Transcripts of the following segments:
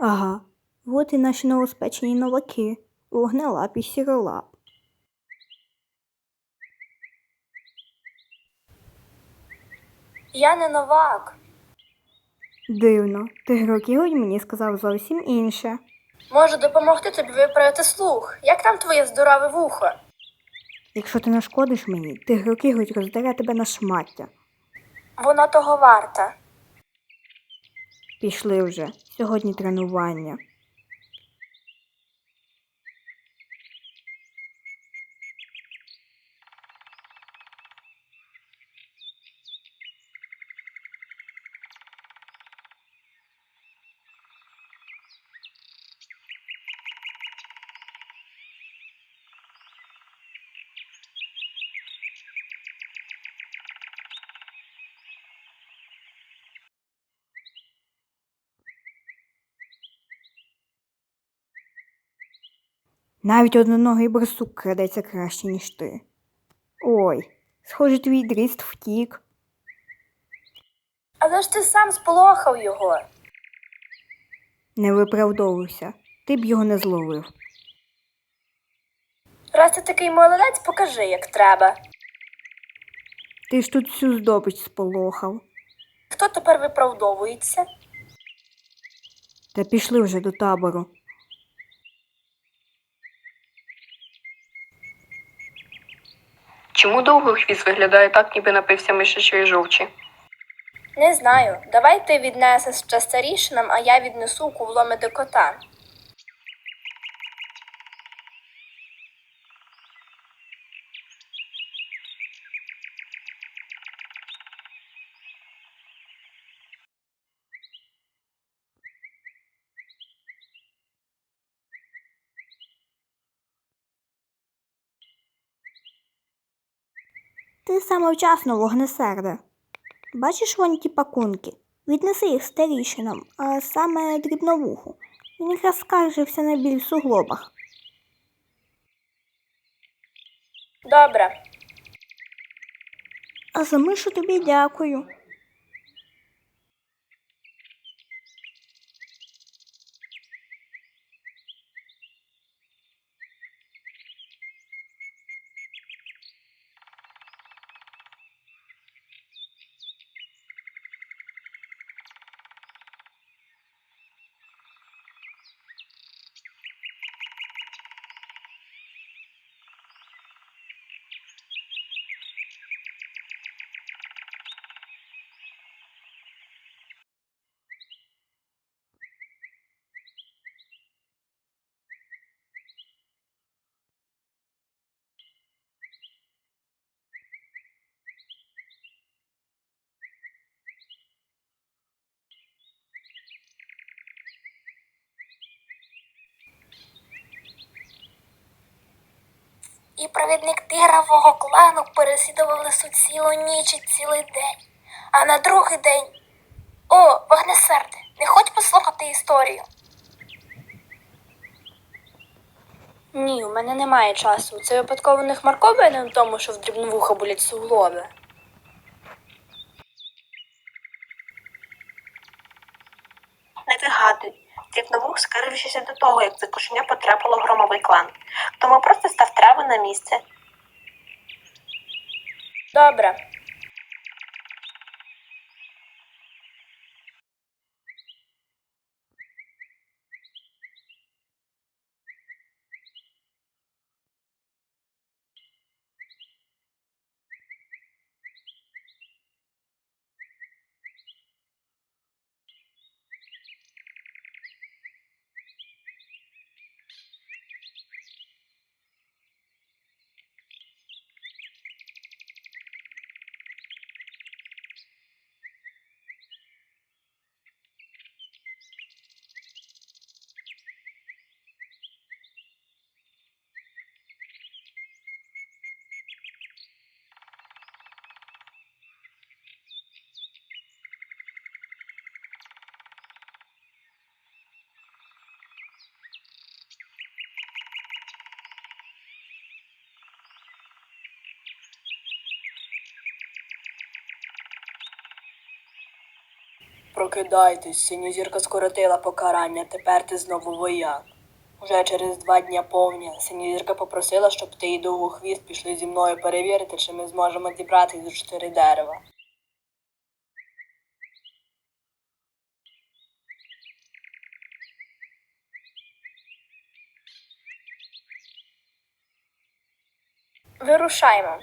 Ага, от і наші новоспечені новаки. Вогнелап і сіролап. Я не новак. Дивно, тигрокіготь мені сказав зовсім інше. Можу допомогти тобі виправити слух. Як там твоє здорове вухо? Якщо ти нашкодиш мені, тигрокіготь роздере тебе на шмаття. Воно того варта. Пішли вже. Сьогодні тренування. Навіть одноногий барсук крадеться краще, ніж ти. Ой, схоже, твій дріст втік. Але ж ти сам сполохав його. Не виправдовуйся. Ти б його не зловив. Раз ти такий молодець, покажи, як треба. Ти ж тут всю здобич сполохав. Хто тепер виправдовується? Та пішли вже до табору. Чому довгохвіст виглядає так, ніби напився мишачої жовчі? Не знаю. Давай ти віднесеш ще старішинам, а я віднесу кувломи до кота. Ти саме вчасно вогнесерде. Бачиш вон ті пакунки? Віднеси їх старішинам, а саме дрібновуху. Він якраз скаржився на біль в суглобах. Добре. А за мишу тобі дякую. І провідник тигрового клану переслідував лису цілу ніч і цілий день. А на другий день. О, вогнесерде, не хоч послухати історію. Ні, у мене немає часу. Це випадково не хмарко винен в тому, що в дрібновуха болять суглоби. Не вигадуй. Дрібновух скаржився до того, як це кошеня потрапило в громовий клан. Тому просто став трави на місце. Добре. Прокидайтесь, синьозірка скоротила покарання, тепер ти знову вояк. Уже через два дня повня синьозірка попросила, щоб ти і довгохвіст пішли зі мною перевірити, чи ми зможемо зібрати за чотири дерева. Вирушаймо.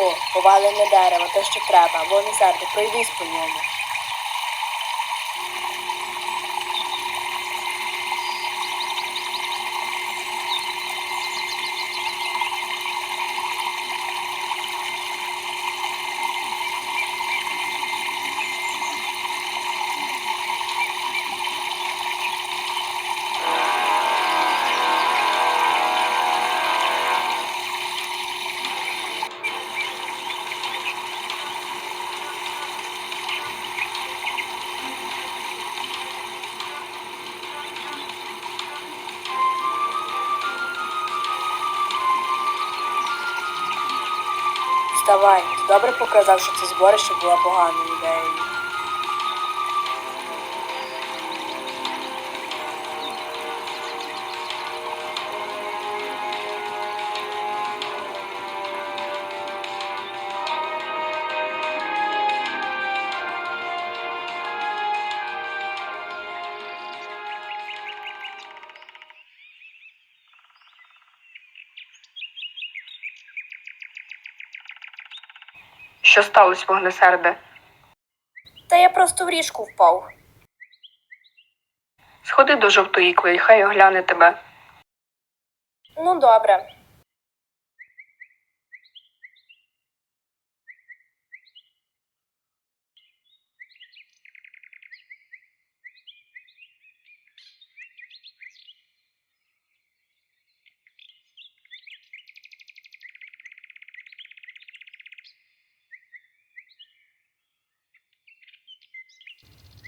О, повалене дерево, те, що треба, вогнесерде, пройдись по ньому. Ти добре показав, що це зборище було поганою ідеєю. Що сталося, вогнесерде? Та я просто в ріжку впав. Сходи до жовтоїкли, і хай огляне тебе. Ну, добре.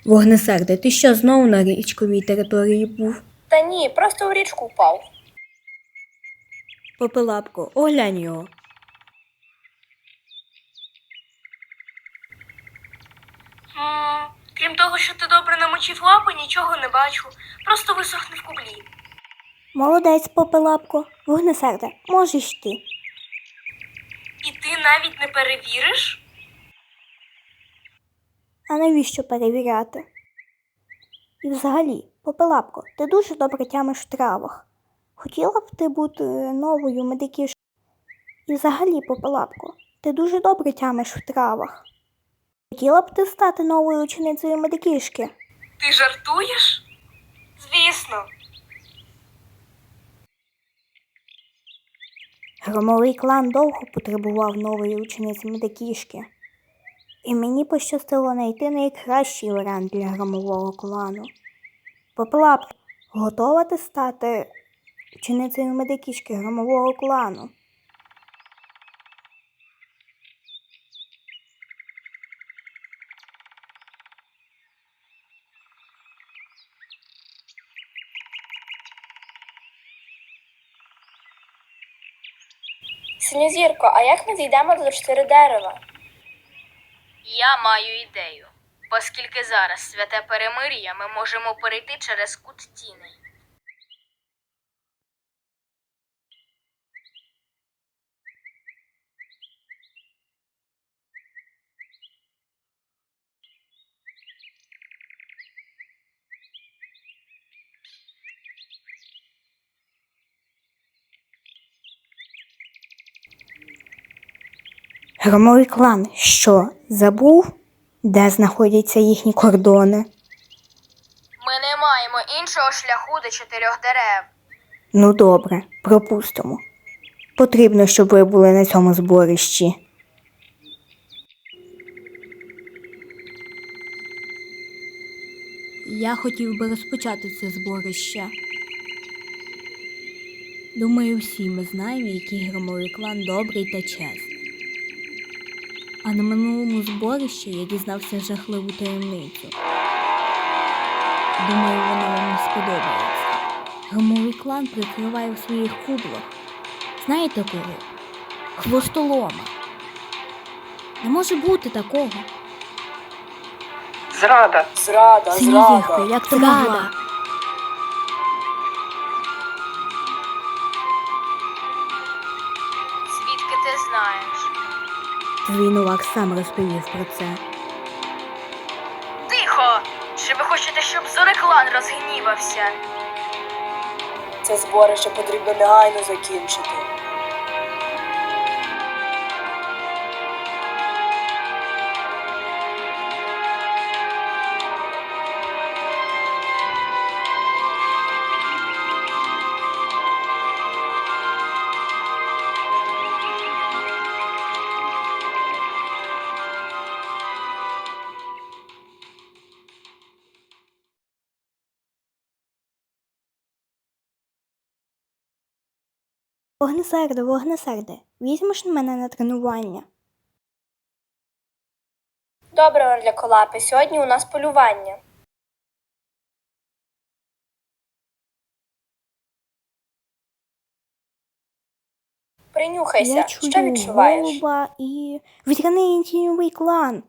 Вогнесерде, ти що знову на річковій території був? Та ні, просто в річку впав. Попелапко, оглянь його. Крім того, що ти добре намочив лапи, нічого не бачу. Просто висохне в кублі. Молодець, попелапко. Вогнесерде, можеш йти. І ти навіть не перевіриш? А навіщо перевіряти? І взагалі, попелапко, ти дуже добре тямиш в травах. Хотіла б ти бути новою медикішкою? І взагалі, попелапко, ти дуже добре тямиш в травах. Хотіла б ти стати новою ученицею медикішки? Ти жартуєш? Звісно. Громовий клан довго потребував нової учениці медикішки. І мені пощастило знайти найкращий варіант для громового клану. Поплап, готова ти стати ученицею медикішки громового клану? Синьозірко, а як ми дійдемо до чотири дерева? Я маю ідею. Оскільки зараз святе перемир'я, ми можемо перейти через кут тіней. Громовий клан що, забув, де знаходяться їхні кордони? Ми не маємо іншого шляху до чотирьох дерев. Ну добре, пропустимо. Потрібно, щоб ви були на цьому зборищі. Я хотів би розпочати це зборище. Думаю, всі ми знаємо, який громовий клан добрий та чесний. А на минулому зборищі я дізнався жахливу таємницю. Думаю, вона вам не сподобається. Громовий клан прикриває у своїх кублах. Знаєте кого? Хвостолома. Не може бути такого. Зрада. Зрада, зрада. як ти могла? Твій новак сам розповів про це. Тихо! Чи ви хочете, щоб Зореклан розгнівався? Це зборище потрібно негайно закінчити. Вогнесерде, вогнесерде, візьмеш мене на тренування. Добре, Орля Колапи, сьогодні у нас полювання. Принюхайся, Я що відчуваєш? голуба і відганий тіньовий клан.